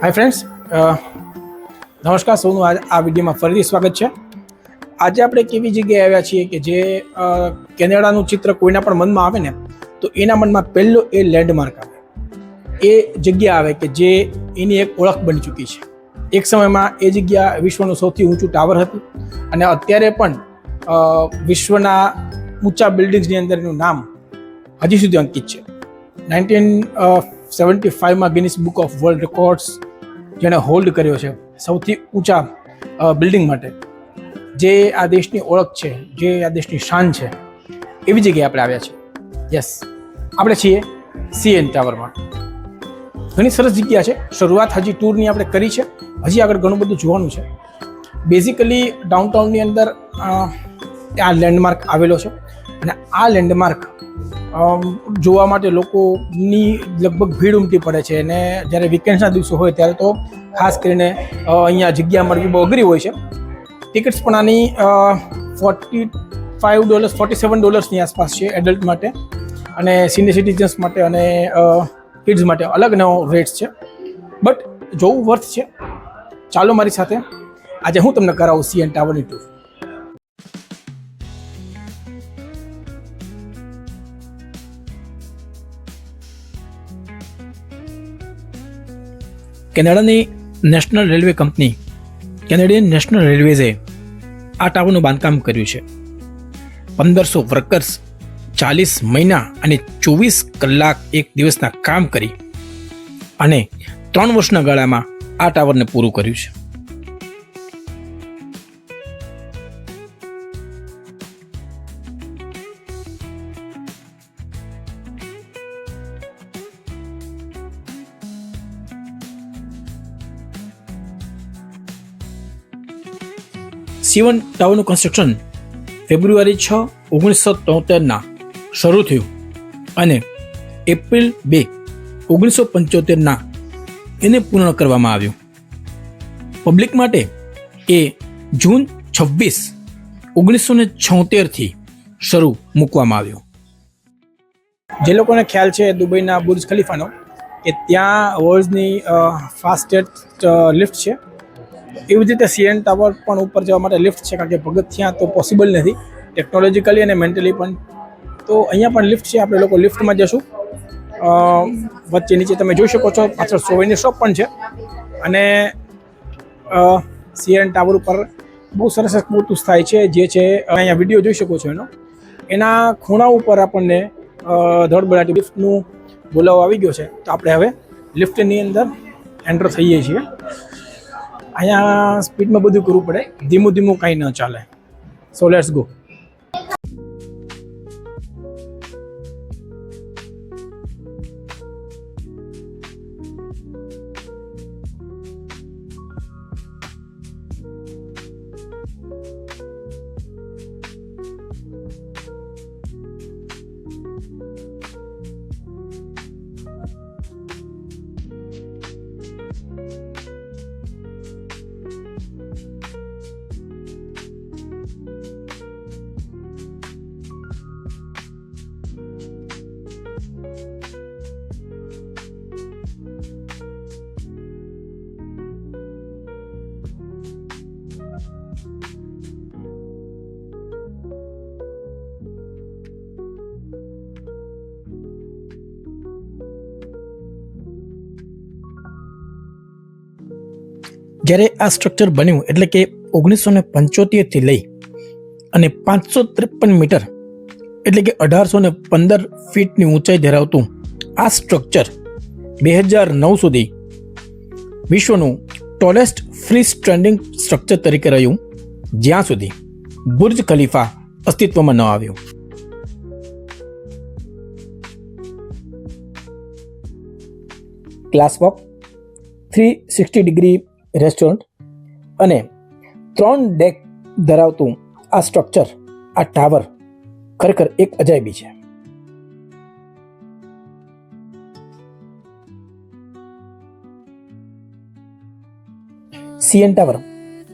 Hi friends. Uh, નમસ્કાર સૌનું આજ આ વિડીયોમાં ફરીથી સ્વાગત છે. આજે આપણે એક એવી જગ્યાએ આવ્યા છીએ કે જે કેનેડાનું ચિત્ર કોઈના પણ મનમાં આવે ને, તો એના મનમાં પહેલો એ લેન્ડમાર્ક આવે. એ જગ્યા આવે કે જે એની એક ઓળખ બની ચૂકી છે. એક સમયમાં એ જગ્યા વિશ્વનું સૌથી ઊંચું ટાવર હતું અને અત્યારે પણ વિશ્વના ઊંચા બિલ્ડિંગ્સની અંદર એનું નામ હજી સુધી અંકિત છે. Nineteen seventy ફાઇવમાં Guinness book of world records જેણે હોલ્ડ કર્યો છે. સૌથી ઊંચા બિલ્ડિંગ માટે, જે આ દેશની ઓળખ છે, જે આ દેશની શાન છે, એવી જગ્યાએ આપણે આવ્યા છીએ. યસ આપણે છીએ સીએન ટાવરમાં ઘણી સરસ જગ્યા છે. શરૂઆત હજી ટૂરની આપણે કરી છે. હજી આગળ ઘણું બધું જોવાનું છે. બેઝિકલી ડાઉનટાઉનની અંદર આ લેન્ડમાર્ક આવેલો છે. અને આ લેન્ડમાર્ક જોવા માટે લોકોની લગભગ ભીડ ઉમટી પડે છે અને જ્યારે વીકેન્ડ્સના દિવસો હોય ત્યારે તો ખાસ કરીને અહીંયા જગ્યા મળવી બહુ અઘરી હોય છે. ટિકિટ્સ પણ આની forty five dollars forty seven ડોલર્સની આસપાસ છે એડલ્ટ માટે અને સિનિયર સિટીઝન્સ માટે અને કિડ્સ માટે અલગ નવો રેટ્સ છે. બટ જોવું વર્થ છે. ચાલો મારી સાથે. આજે હું તમને કરાવું સીએન ટાવરની tour કેનેડાની national railway company, Canadian national રેલવેઝે આ ટાવરનું બાંધકામ કર્યું છે. પંદરસો વર્કર્સ ચાલીસ મહિના અને ચોવીસ કલાક એક દિવસના કામ કરી અને ત્રણ વર્ષના ગાળામાં આ ટાવરને પૂરું કર્યું છે. સીવન ટાવરનું કન્સ્ટ્રક્શન ફેબ્રુઆરી છ, ઓગણીસો તોતેરના શરૂ થયું અને એપ્રિલ બે, ઓગણીસો પંચોતેરના એને પૂર્ણ કરવામાં આવ્યું. પબ્લિક માટે એ જૂન છવ્વીસ, ઓગણીસો ને છોતેરથી શરૂ મૂકવામાં આવ્યું. જે લોકોને ખ્યાલ છે દુબઈના બુર્જ ખલીફાનો, કે ત્યાં વર્લ્ડની ફાસ્ટેસ્ટ લિફ્ટ છે. એવી જ રીતે સીએન ટાવર પણ ઉપર જવા માટે લિફ્ટ છે, કારણ કે પગથિયાં તો પોસિબલ નથી ટેકનોલોજીકલી અને મેન્ટલી પણ. તો અહીંયા પણ લિફ્ટ છે, આપણે લોકો લિફ્ટમાં જશું. વચ્ચે નીચે તમે જોઈ શકો છો, પાછળ સોવેની શોપ પણ છે. અને સીએન ટાવર ઉપર બહુ સરસ એક મોટું સ્થાય છે, જે છે અહીંયા વીડિયો જોઈ શકો છો એનો. એના ખૂણા ઉપર આપણને ધડબડાટી લિફ્ટનું બોલાવો આવી ગયો છે. તો આપણે હવે લિફ્ટની અંદર એન્ટર થઈએ છીએ. અહીંયા સ્પીડમાં બધું કરવું પડે. ધીમું ધીમું કાંઈ ન ચાલે. સો લેટ્સ ગો જ્યારે આ સ્ટ્રક્ચર બન્યું એટલે કે ઓગણીસો ને પંચોતેરથી લઈ અને પાંચસો ત્રેપન મીટર એટલે કે અઢારસો ને પંદર ફીટની ઊંચાઈ ધરાવતું આ સ્ટ્રક્ચર બે હજાર નવ સુધી વિશ્વનું ટોલેસ્ટ ફ્રી સ્ટેન્ડિંગ સ્ટ્રક્ચર તરીકે રહ્યું, જ્યાં સુધી બુર્જ ખલીફા અસ્તિત્વમાં ન આવ્યું. Glass walk three sixty degree restaurant અને ત્રણ ડેક ધરાવતું આ સ્ટ્રક્ચર આ ટાવર ખરેખર એક અજાયબી છે. સીએન ટાવર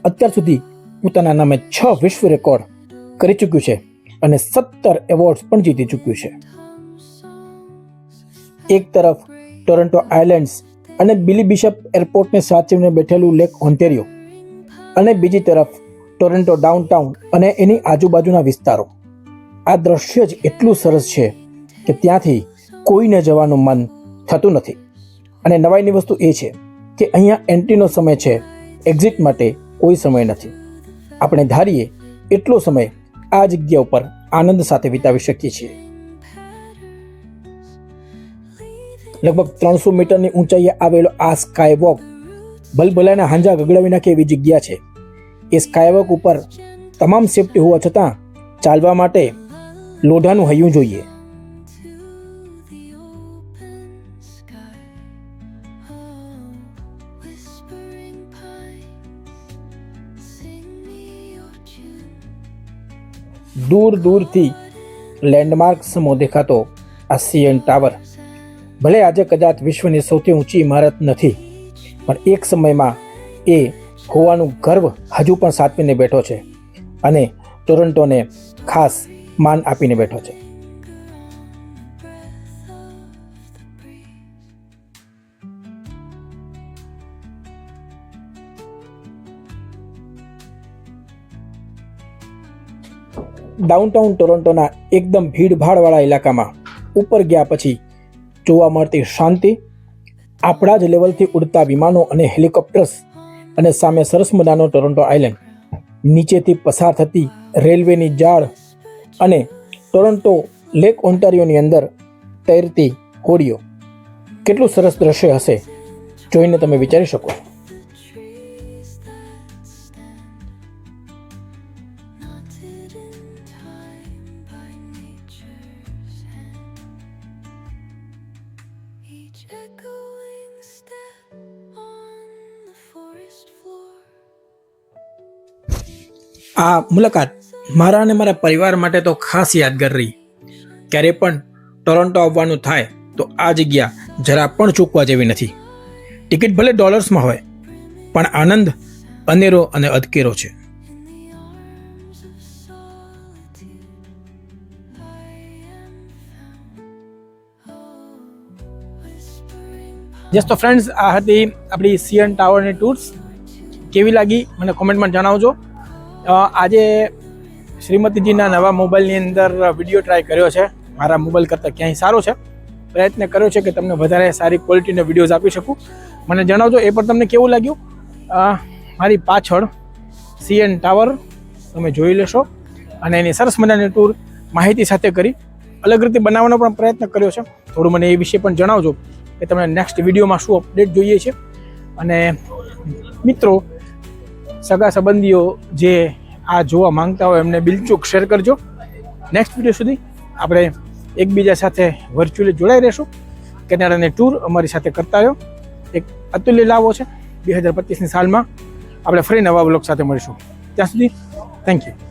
અત્યાર સુધી પોતાના નામે છ વિશ્વ રેકોર્ડ કરી ચૂક્યું છે અને સત્તર એવોર્ડ્સ પણ જીતી ચૂક્યું છે. એક તરફ ટોરન્ટો આઇલેન્ડ્સ અને બિલી બિશપ એરપોર્ટને સાચવીને બેઠેલું લેક ઓન્ટેરિયો અને બીજી તરફ ટોરન્ટો ડાઉનટાઉન અને એની આજુબાજુના વિસ્તારો. આ દ્રશ્ય જ એટલું સરસ છે કે ત્યાંથી કોઈને જવાનું મન થતું નથી. અને નવાઈની વસ્તુ એ છે કે અહીંયા એન્ટ્રીનો સમય છે, એક્ઝિટ માટે કોઈ સમય નથી. આપણે ધારીએ એટલો સમય આ જગ્યા ઉપર આનંદ સાથે વિતાવી શકીએ છીએ. લગભગ ત્રણસો મીટરની ઊંચાઈએ આવેલો આ સ્કાયવોક ભલભલાના હાંજા ગગડાવી નાખે એવી જગ્યા છે એ સ્કાયવોક ઉપર તમામ સેફટી હોવા છતાં ચાલવા માટે લોઢાનું હૈયું જોઈએ. દૂર દૂરથી લેન્ડમાર્ક સમો દેખાતો આ સીએન ટાવર ભલે આજે કદાચ વિશ્વની સૌથી ઊંચી ઇમારત નથી, પણ એક સમયમાં એ હોવાનું ગર્વ હજુ પણ સાચવીને બેઠો છે અને ટોરન્ટોને ખાસ માન આપીને બેઠો છે. ડાઉનટાઉન ટોરન્ટોના એકદમ ભીડભાડવાળા ઇલાકામાં ઉપર ગયા પછી જોવા મળતી શાંતિ આપણા જ લેવલથી ઉડતા વિમાનો અને હેલિકોપ્ટર્સ અને સામે સરસ મજાનો ટોરન્ટો આઇલેન્ડ નીચેથી પસાર થતી રેલવેની જાળ અને ટોરન્ટો લેક ઓન્ટારિયોની અંદર તૈરતી હોડીઓ. કેટલું સરસ દ્રશ્ય હશે, જોઈને તમે વિચારી શકો. આ મુલાકાત મારા અને મારા પરિવાર માટે તો ખાસ યાદગાર રહી. ક્યારે પણ ટોરન્ટો આવવાનું થાય, તો આ જગ્યા જરા પણ ચૂકવા જેવી નથી. ટિકિટ ભલે ડોલર્સમાં હોય, પણ આનંદ અનેરો અને અધકેરો છે. યસ તો ફ્રેન્ડ્સ આ હતી આપણી સીએન ટાવરની ટૂર્સ કેવી લાગી? મને કોમેન્ટમાં જણાવજો. આજે શ્રીમતીજીના નવા મોબાઈલની અંદર વીડિયો ટ્રાય કર્યો છે. મારા મોબાઈલ કરતાં ક્યાંય સારો છે. પ્રયત્ન કર્યો છે કે તમને વધારે સારી ક્વોલિટીના વિડીયોઝ આપી શકું. મને જણાવજો, એ પણ તમને કેવું લાગ્યું? મારી પાછળ સીએન ટાવર તમે જોઈ લેશો. અને એની સરસ મજાની ટૂર માહિતી સાથે કરી. અલગ રીતે બનાવવાનો પણ પ્રયત્ન કર્યો છે. થોડું મને એ વિશે પણ જણાવજો કે તમને નેક્સ્ટ વિડીયોમાં શું અપડેટ જોઈએ છે. અને મિત્રો સગા સંબંધીઓ જે આ જોવા માંગતા હોય એમને બિલચૂક શેર કરજો. નેક્સ્ટ વીડિયો સુધી આપણે એકબીજા સાથે વર્ચ્યુઅલી જોડાઈ રહેશું. કેનેડાની ટૂર અમારી સાથે કરતા રહ્યો. એક અતુલ્ય લાવો છે. બે હજાર પચીસની સાલમાં આપણે ફરી નવા બ્લોગ સાથે મળીશું. ત્યાં સુધી થેન્ક યુ